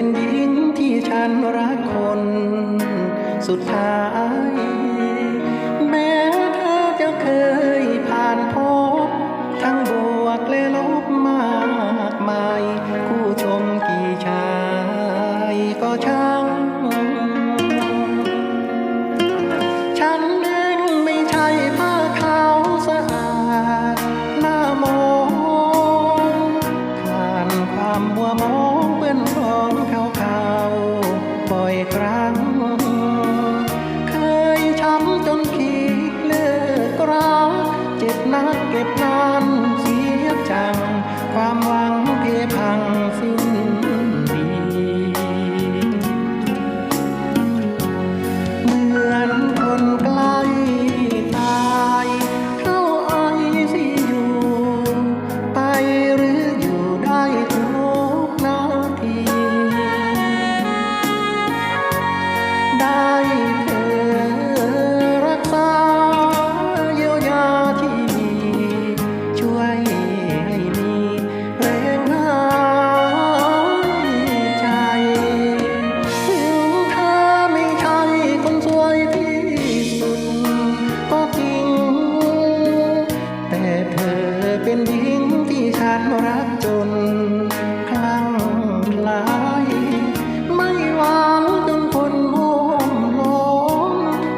เป็นหญิงที่ฉันรักคน สุดท้าย เก็บนานเสียจัง ความหวังเพพัง รักจนคลั่งคล้าย ไม่หวังจนคนห่วมล้ม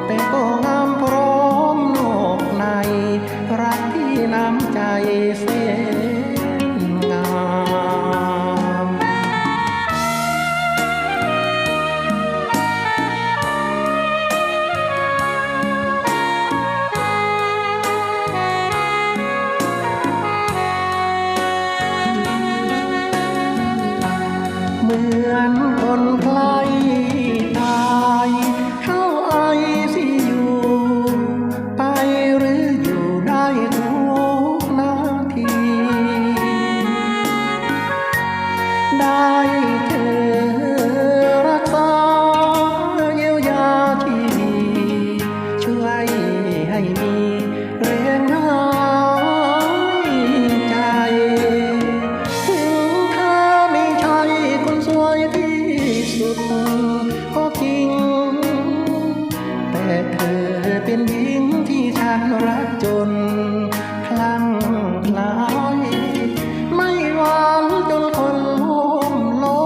แต่ก็งามพร้อมโลกใน รักที่น้ำใจเสีย เหมือนคนไกลตายเข้าไอซีอยู่ไปหรืออยู่ได้ทุกนาที ได้ หญิงที่ฉันรักจนคลั่งคล้ายไม่หวังจนคนล้มล้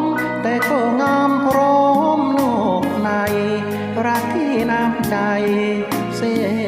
มแต่ก็งามพร้อมโลกในรักที่น้ำใจเสีย